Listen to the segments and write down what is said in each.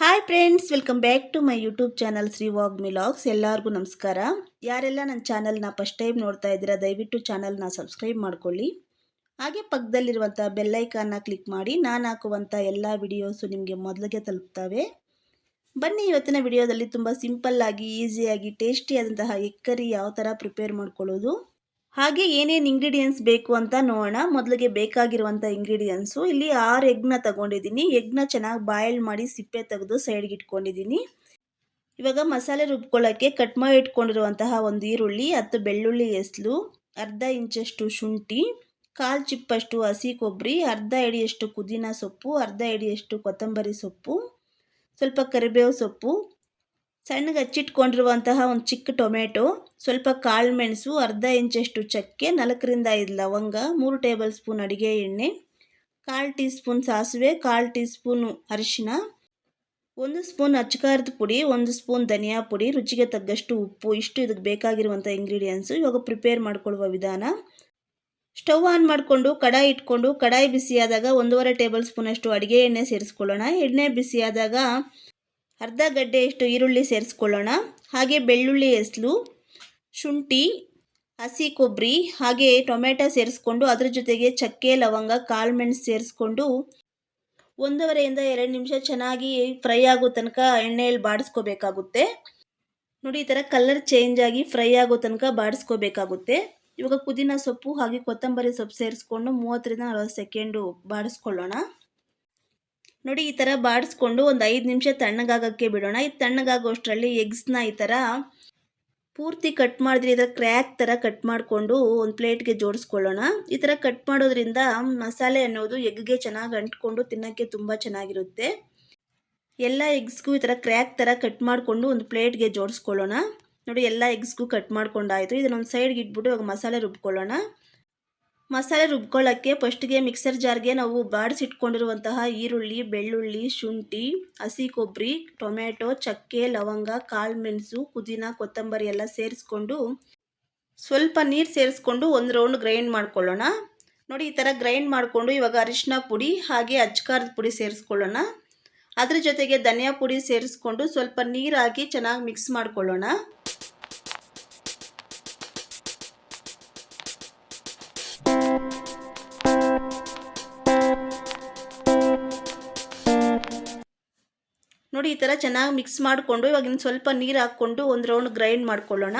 Hi friends welcome back to my YouTube channel Shri ವಾಗ್ ಮಿಲಾಗ್ಸ್ ಎಲ್ಲರಿಗೂ ನಮಸ್ಕಾರ. ಯಾರೆಲ್ಲ ನನ್ನ ಚಾನಲ್ನ ಫಸ್ಟ್ ಟೈಮ್ ನೋಡ್ತಾ ಇದ್ದೀರಾ, ದಯವಿಟ್ಟು ಚಾನಲ್ನ ಸಬ್ಸ್ಕ್ರೈಬ್ ಮಾಡ್ಕೊಳ್ಳಿ. ಹಾಗೆ ಪಕ್ಕದಲ್ಲಿರುವಂಥ ಬೆಲ್ಲೈಕಾನ್ನ ಕ್ಲಿಕ್ ಮಾಡಿ, ನಾನು ಹಾಕುವಂಥ ಎಲ್ಲ ವಿಡಿಯೋಸು ನಿಮಗೆ ಮೊದಲಿಗೆ ತಲುಪ್ತವೆ. ಬನ್ನಿ, ಇವತ್ತಿನ ವಿಡಿಯೋದಲ್ಲಿ ತುಂಬ ಸಿಂಪಲ್ಲಾಗಿ ಈಸಿಯಾಗಿ ಟೇಸ್ಟಿಯಾದಂತಹ ಎಗ್ ಕರಿ ಯಾವ ಥರ ಪ್ರಿಪೇರ್ ಮಾಡ್ಕೊಳ್ಳೋದು. ಹಾಗೆ ಏನೇನು ಇಂಗ್ರೀಡಿಯೆಂಟ್ಸ್ ಬೇಕು ಅಂತ ನೋಡೋಣ. ಮೊದಲಿಗೆ ಬೇಕಾಗಿರುವಂಥ ಇಂಗ್ರೀಡಿಯೆಂಟ್ಸು ಇಲ್ಲಿ ಆರು ಎಗ್ನ ತಗೊಂಡಿದ್ದೀನಿ. ಎಗ್ನ ಚೆನ್ನಾಗಿ ಬಾಯ್ಲ್ ಮಾಡಿ ಸಿಪ್ಪೆ ತೆಗೆದು ಸೈಡ್ಗೆ ಇಟ್ಕೊಂಡಿದ್ದೀನಿ. ಇವಾಗ ಮಸಾಲೆ ರುಬ್ಕೊಳ್ಳೋಕ್ಕೆ ಕಟ್ ಮಾಡಿ ಇಟ್ಕೊಂಡಿರುವಂತಹ ಒಂದು ಈರುಳ್ಳಿ, ಹತ್ತು ಬೆಳ್ಳುಳ್ಳಿ ಎಸ್ಲು ಅರ್ಧ ಇಂಚಷ್ಟು ಶುಂಠಿ, ಕಾಲು ಚಿಪ್ಪಷ್ಟು ಹಸಿ ಕೊಬ್ಬರಿ ಅರ್ಧ ಎಡಿಯಷ್ಟು ಪುದೀನ ಸೊಪ್ಪು, ಅರ್ಧ ಎಡಿಯಷ್ಟು ಕೊತ್ತಂಬರಿ ಸೊಪ್ಪು, ಸ್ವಲ್ಪ ಕರಿಬೇವು ಸೊಪ್ಪು ಸಣ್ಣಗೆ ಹಚ್ಚಿಟ್ಕೊಂಡಿರುವಂತಹ ಒಂದು ಚಿಕ್ಕ ಟೊಮೆಟೊ, ಸ್ವಲ್ಪ ಕಾಳು ಮೆಣಸು, ಅರ್ಧ ಇಂಚಷ್ಟು ಚಕ್ಕೆ, ನಾಲ್ಕರಿಂದ ಐದು ಲವಂಗ, ಮೂರು ಟೇಬಲ್ ಸ್ಪೂನ್ ಅಡುಗೆ ಎಣ್ಣೆ, ಕಾಲು ಟೀ ಸ್ಪೂನ್ ಸಾಸಿವೆ, ಕಾಲು ಟೀ ಸ್ಪೂನು ಅರಿಶಿನ ಒಂದು ಸ್ಪೂನ್ ಅಚ್ಚಕಾರದ ಪುಡಿ, ಒಂದು ಸ್ಪೂನ್ ಧನಿಯಾ ಪುಡಿ, ರುಚಿಗೆ ತಗ್ಗಷ್ಟು ಉಪ್ಪು, ಇಷ್ಟು ಇದಕ್ಕೆ ಬೇಕಾಗಿರುವಂಥ ಇಂಗ್ರೀಡಿಯೆಂಟ್ಸು ಇವಾಗ ಪ್ರಿಪೇರ್ ಮಾಡಿಕೊಳ್ಳುವ ವಿಧಾನ. ಸ್ಟವ್ ಆನ್ ಮಾಡಿಕೊಂಡು, ಕಡಾಯಿ ಇಟ್ಕೊಂಡು, ಕಡಾಯಿ ಬಿಸಿಯಾದಾಗ ಒಂದೂವರೆ ಟೇಬಲ್ ಸ್ಪೂನಷ್ಟು ಅಡುಗೆ ಎಣ್ಣೆ ಸೇರಿಸ್ಕೊಳ್ಳೋಣ. ಎಣ್ಣೆ ಬಿಸಿಯಾದಾಗ ಅರ್ಧ ಗಡ್ಡೆಯಷ್ಟು ಈರುಳ್ಳಿ ಸೇರಿಸ್ಕೊಳ್ಳೋಣ. ಹಾಗೆ ಬೆಳ್ಳುಳ್ಳಿ ಎಸ್ಲು ಶುಂಠಿ, ಹಸಿ ಕೊಬ್ಬರಿ ಹಾಗೆ ಟೊಮೆಟೊ ಸೇರಿಸ್ಕೊಂಡು ಅದ್ರ ಜೊತೆಗೆ ಚಕ್ಕೆ, ಲವಂಗ, ಕಾಳು ಮೆಣಸು ಸೇರಿಸ್ಕೊಂಡು ಒಂದೂವರೆಯಿಂದ ಎರಡು ನಿಮಿಷ ಚೆನ್ನಾಗಿ ಫ್ರೈ ಆಗೋ ತನಕ ಎಣ್ಣೆಯಲ್ಲಿ ಬಾಡಿಸ್ಕೋಬೇಕಾಗುತ್ತೆ. ನೋಡಿ ಈ ಥರ ಕಲರ್ ಚೇಂಜ್ ಆಗಿ ಫ್ರೈ ಆಗೋ ತನಕ ಬಾಡಿಸ್ಕೋಬೇಕಾಗುತ್ತೆ. ಇವಾಗ ಪುದೀನ ಸೊಪ್ಪು ಹಾಗೆ ಕೊತ್ತಂಬರಿ ಸೊಪ್ಪು ಸೇರಿಸ್ಕೊಂಡು ಮೂವತ್ತರಿಂದ ನಲವತ್ತು ಸೆಕೆಂಡು ಬಾಡಿಸ್ಕೊಳ್ಳೋಣ. ನೋಡಿ, ಈ ಥರ ಬಾಡಿಸ್ಕೊಂಡು ಒಂದು ಐದು ನಿಮಿಷ ತಣ್ಣಗಾಗೋಕ್ಕೆ ಬಿಡೋಣ. ಈ ತಣ್ಣಗಾಗೋಷ್ಟರಲ್ಲಿ ಎಗ್ಸ್ನ ಈ ಥರ ಪೂರ್ತಿ ಕಟ್ ಮಾಡಿದ್ರೆ ಇದರ ಕ್ರ್ಯಾಕ್ ಥರ ಕಟ್ ಮಾಡಿಕೊಂಡು ಒಂದು ಪ್ಲೇಟ್ಗೆ ಜೋಡಿಸ್ಕೊಳ್ಳೋಣ. ಈ ಥರ ಕಟ್ ಮಾಡೋದ್ರಿಂದ ಮಸಾಲೆ ಅನ್ನೋದು ಎಗ್ಗೆ ಚೆನ್ನಾಗಿ ಅಂಟ್ಕೊಂಡು ತಿನ್ನೋಕ್ಕೆ ತುಂಬ ಚೆನ್ನಾಗಿರುತ್ತೆ. ಎಲ್ಲ ಎಗ್ಸ್ಗೂ ಈ ಥರ ಕ್ರ್ಯಾಕ್ ಥರ ಕಟ್ ಮಾಡಿಕೊಂಡು ಒಂದು ಪ್ಲೇಟ್ಗೆ ಜೋಡಿಸ್ಕೊಳ್ಳೋಣ. ನೋಡಿ, ಎಲ್ಲ ಎಗ್ಸ್ಗೂ ಕಟ್ ಮಾಡ್ಕೊಂಡಾಯಿತು. ಇದನ್ನೊಂದು ಸೈಡ್ಗೆ ಇಟ್ಬಿಟ್ಟು ಇವಾಗ ಮಸಾಲೆ ರುಬ್ಕೊಳ್ಳೋಣ. ಮಸಾಲೆ ರುಬ್ಕೊಳ್ಳೋಕ್ಕೆ ಫಸ್ಟಿಗೆ ಮಿಕ್ಸರ್ ಜಾರ್ಗೆ ನಾವು ಬಾಡಿಸಿಟ್ಕೊಂಡಿರುವಂತಹ ಈರುಳ್ಳಿ, ಬೆಳ್ಳುಳ್ಳಿ, ಶುಂಠಿ, ಹಸಿ ಕೊಬ್ಬರಿ ಟೊಮೆಟೊ ಚಕ್ಕೆ, ಲವಂಗ, ಕಾಳು ಮೆಣಸು, ಪುದೀನ, ಕೊತ್ತಂಬರಿ ಎಲ್ಲ ಸೇರಿಸ್ಕೊಂಡು ಸ್ವಲ್ಪ ನೀರು ಸೇರಿಸ್ಕೊಂಡು ಒಂದು ರೌಂಡ್ ಗ್ರೈಂಡ್ ಮಾಡ್ಕೊಳ್ಳೋಣ. ನೋಡಿ ಈ ಥರ ಗ್ರೈಂಡ್ ಮಾಡಿಕೊಂಡು ಇವಾಗ ಅರಿಶಿನ ಪುಡಿ ಹಾಗೆ ಅಜ್ಕಾರದ ಪುಡಿ ಸೇರಿಸ್ಕೊಳ್ಳೋಣ. ಅದ್ರ ಜೊತೆಗೆ ಧನಿಯಾ ಪುಡಿ ಸೇರಿಸ್ಕೊಂಡು ಸ್ವಲ್ಪ ನೀರು ಚೆನ್ನಾಗಿ ಮಿಕ್ಸ್ ಮಾಡ್ಕೊಳ್ಳೋಣ. ನೋಡಿ ಈ ಥರ ಚೆನ್ನಾಗಿ ಮಿಕ್ಸ್ ಮಾಡಿಕೊಂಡು ಇವಾಗ ಇನ್ನು ಸ್ವಲ್ಪ ನೀರು ಹಾಕ್ಕೊಂಡು ಒಂದು ರೌಂಡ್ ಗ್ರೈಂಡ್ ಮಾಡ್ಕೊಳ್ಳೋಣ.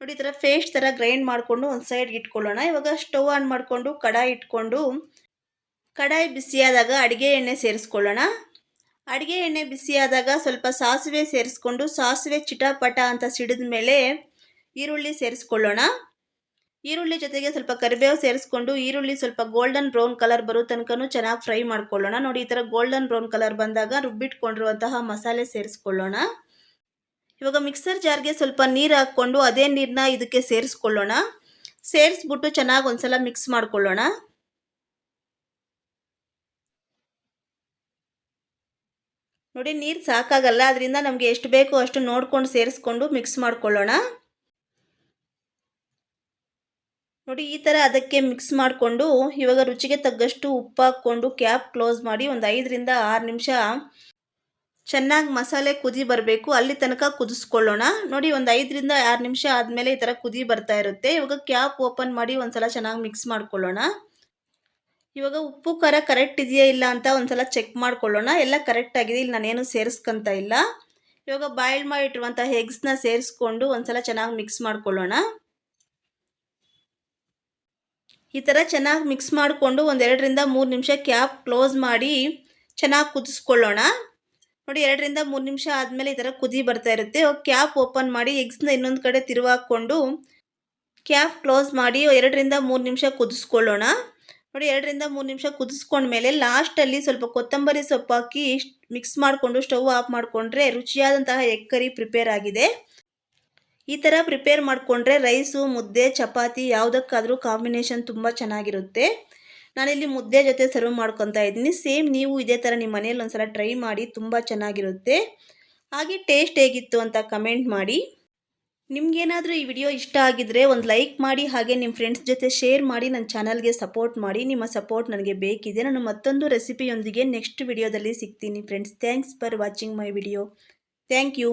ನೋಡಿ ಈ ಥರ ಫೇಸ್ಟ್ ಥರ ಗ್ರೈಂಡ್ ಮಾಡಿಕೊಂಡು ಒಂದು ಸೈಡ್ಗೆ ಇಟ್ಕೊಳ್ಳೋಣ. ಇವಾಗ ಸ್ಟವ್ ಆನ್ ಮಾಡಿಕೊಂಡು ಕಡಾಯಿ ಇಟ್ಕೊಂಡು ಕಡಾಯಿ ಬಿಸಿಯಾದಾಗ ಅಡುಗೆ ಎಣ್ಣೆ ಸೇರಿಸ್ಕೊಳ್ಳೋಣ. ಅಡುಗೆ ಎಣ್ಣೆ ಬಿಸಿಯಾದಾಗ ಸ್ವಲ್ಪ ಸಾಸಿವೆ ಸೇರಿಸ್ಕೊಂಡು ಸಾಸಿವೆ ಚಿಟಾಪಟ ಅಂತ ಸಿಡಿದ ಮೇಲೆ ಈರುಳ್ಳಿ ಸೇರಿಸ್ಕೊಳ್ಳೋಣ. ಈರುಳ್ಳಿ ಜೊತೆಗೆ ಸ್ವಲ್ಪ ಕರಿಬೇವು ಸೇರಿಸ್ಕೊಂಡು ಈರುಳ್ಳಿ ಸ್ವಲ್ಪ ಗೋಲ್ಡನ್ ಬ್ರೌನ್ ಕಲರ್ ಬರೋ ತನಕನೂ ಚೆನ್ನಾಗಿ ಫ್ರೈ ಮಾಡ್ಕೊಳ್ಳೋಣ. ನೋಡಿ, ಈ ಥರ ಗೋಲ್ಡನ್ ಬ್ರೌನ್ ಕಲರ್ ಬಂದಾಗ ರುಬ್ಬಿಟ್ಕೊಂಡಿರುವಂತಹ ಮಸಾಲೆ ಸೇರಿಸ್ಕೊಳ್ಳೋಣ. ಇವಾಗ ಮಿಕ್ಸರ್ ಜಾರ್ಗೆ ಸ್ವಲ್ಪ ನೀರು ಹಾಕ್ಕೊಂಡು ಅದೇ ನೀರನ್ನ ಇದಕ್ಕೆ ಸೇರಿಸ್ಕೊಳ್ಳೋಣ. ಸೇರಿಸ್ಬಿಟ್ಟು ಚೆನ್ನಾಗಿ ಒಂದ್ಸಲ ಮಿಕ್ಸ್ ಮಾಡ್ಕೊಳ್ಳೋಣ. ನೋಡಿ, ನೀರು ಸಾಕಾಗಲ್ಲ, ಅದರಿಂದ ನಮಗೆ ಎಷ್ಟು ಬೇಕೋ ಅಷ್ಟು ನೋಡ್ಕೊಂಡು ಸೇರಿಸ್ಕೊಂಡು ಮಿಕ್ಸ್ ಮಾಡ್ಕೊಳ್ಳೋಣ. ನೋಡಿ, ಈ ಥರ ಅದಕ್ಕೆ ಮಿಕ್ಸ್ ಮಾಡಿಕೊಂಡು ಇವಾಗ ರುಚಿಗೆ ತಗ್ಗಷ್ಟು ಉಪ್ಪು ಹಾಕ್ಕೊಂಡು ಕ್ಯಾಪ್ ಕ್ಲೋಸ್ ಮಾಡಿ ಒಂದು ಐದರಿಂದ ಆರು ನಿಮಿಷ ಚೆನ್ನಾಗಿ ಮಸಾಲೆ ಕುದಿ ಬರಬೇಕು. ಅಲ್ಲಿ ತನಕ ಕುದಿಸ್ಕೊಳ್ಳೋಣ. ನೋಡಿ, ಒಂದು ಐದರಿಂದ ಆರು ನಿಮಿಷ ಆದಮೇಲೆ ಈ ಥರ ಕುದಿ ಬರ್ತಾ ಇರುತ್ತೆ. ಇವಾಗ ಕ್ಯಾಪ್ ಓಪನ್ ಮಾಡಿ ಒಂದು ಸಲ ಚೆನ್ನಾಗಿ ಮಿಕ್ಸ್ ಮಾಡ್ಕೊಳ್ಳೋಣ. ಇವಾಗ ಉಪ್ಪು, ಖಾರ ಕರೆಕ್ಟ್ ಇದೆಯಾ ಇಲ್ಲ ಅಂತ ಒಂದು ಸಲ ಚೆಕ್ ಮಾಡ್ಕೊಳ್ಳೋಣ. ಎಲ್ಲ ಕರೆಕ್ಟ್ ಆಗಿದೆ. ಇಲ್ಲಿ ನಾನೇನು ಸೇರಿಸ್ಕೊಂತ ಇಲ್ಲ. ಇವಾಗ ಬಾಯ್ಲ್ ಮಾಡಿಟ್ಟಿರುವಂಥ ಎಗ್ಸ್ನ ಸೇರಿಸ್ಕೊಂಡು ಒಂದು ಸಲ ಚೆನ್ನಾಗಿ ಮಿಕ್ಸ್ ಮಾಡ್ಕೊಳ್ಳೋಣ. ಈ ಥರ ಚೆನ್ನಾಗಿ ಮಿಕ್ಸ್ ಮಾಡಿಕೊಂಡು ಒಂದೆರಡರಿಂದ ಮೂರು ನಿಮಿಷ ಕ್ಯಾಪ್ ಕ್ಲೋಸ್ ಮಾಡಿ ಚೆನ್ನಾಗಿ ಕುದಿಸ್ಕೊಳ್ಳೋಣ. ನೋಡಿ, ಎರಡರಿಂದ ಮೂರು ನಿಮಿಷ ಆದಮೇಲೆ ಈ ಥರ ಕುದಿ ಬರ್ತಾ ಇರುತ್ತೆ. ಕ್ಯಾಪ್ ಓಪನ್ ಮಾಡಿ ಎಗ್ಸ್ನ ಇನ್ನೊಂದು ಕಡೆ ತಿರುವಾಕೊಂಡು ಕ್ಯಾಪ್ ಕ್ಲೋಸ್ ಮಾಡಿ ಎರಡರಿಂದ ಮೂರು ನಿಮಿಷ ಕುದಿಸ್ಕೊಳ್ಳೋಣ. ನೋಡಿ, ಎರಡರಿಂದ ಮೂರು ನಿಮಿಷ ಕುದಿಸ್ಕೊಂಡ್ಮೇಲೆ ಲಾಸ್ಟಲ್ಲಿ ಸ್ವಲ್ಪ ಕೊತ್ತಂಬರಿ ಸೊಪ್ಪು ಹಾಕಿ ಮಿಕ್ಸ್ ಮಾಡಿಕೊಂಡು ಸ್ಟವ್ ಆಫ್ ಮಾಡಿಕೊಂಡ್ರೆ ರುಚಿಯಾದಂತಹ ಎಗ್ ಕರಿ ಪ್ರಿಪೇರ್ ಆಗಿದೆ. ಈ ಥರ ಪ್ರಿಪೇರ್ ಮಾಡಿಕೊಂಡ್ರೆ ರೈಸು ಮುದ್ದೆ, ಚಪಾತಿ ಯಾವುದಕ್ಕಾದರೂ ಕಾಂಬಿನೇಷನ್ ತುಂಬ ಚೆನ್ನಾಗಿರುತ್ತೆ. ನಾನಿಲ್ಲಿ ಮುದ್ದೆ ಜೊತೆ ಸರ್ವ್ ಮಾಡ್ಕೊತಾ ಇದ್ದೀನಿ. ಸೇಮ್ ನೀವು ಇದೇ ಥರ ನಿಮ್ಮ ಮನೇಲಿ ಒಂದು ಸಲ ಟ್ರೈ ಮಾಡಿ ತುಂಬ ಚೆನ್ನಾಗಿರುತ್ತೆ. ಹಾಗೆ ಟೇಸ್ಟ್ ಹೇಗಿತ್ತು ಅಂತ ಕಮೆಂಟ್ ಮಾಡಿ. ನಿಮ್ಗೇನಾದರೂ ಈ ವಿಡಿಯೋ ಇಷ್ಟ ಆಗಿದ್ರೆ ಒಂದು ಲೈಕ್ ಮಾಡಿ, ಹಾಗೆ ನಿಮ್ಮ ಫ್ರೆಂಡ್ಸ್ ಜೊತೆ ಶೇರ್ ಮಾಡಿ ನನ್ನ ಚಾನಲ್ಗೆ ಸಪೋರ್ಟ್ ಮಾಡಿ. ನಿಮ್ಮ ಸಪೋರ್ಟ್ ನನಗೆ ಬೇಕಿದೆ. ನಾನು ಮತ್ತೊಂದು ರೆಸಿಪಿಯೊಂದಿಗೆ ನೆಕ್ಸ್ಟ್ ವಿಡಿಯೋದಲ್ಲಿ ಸಿಗ್ತೀನಿ. Friends thanks for watching my video thank you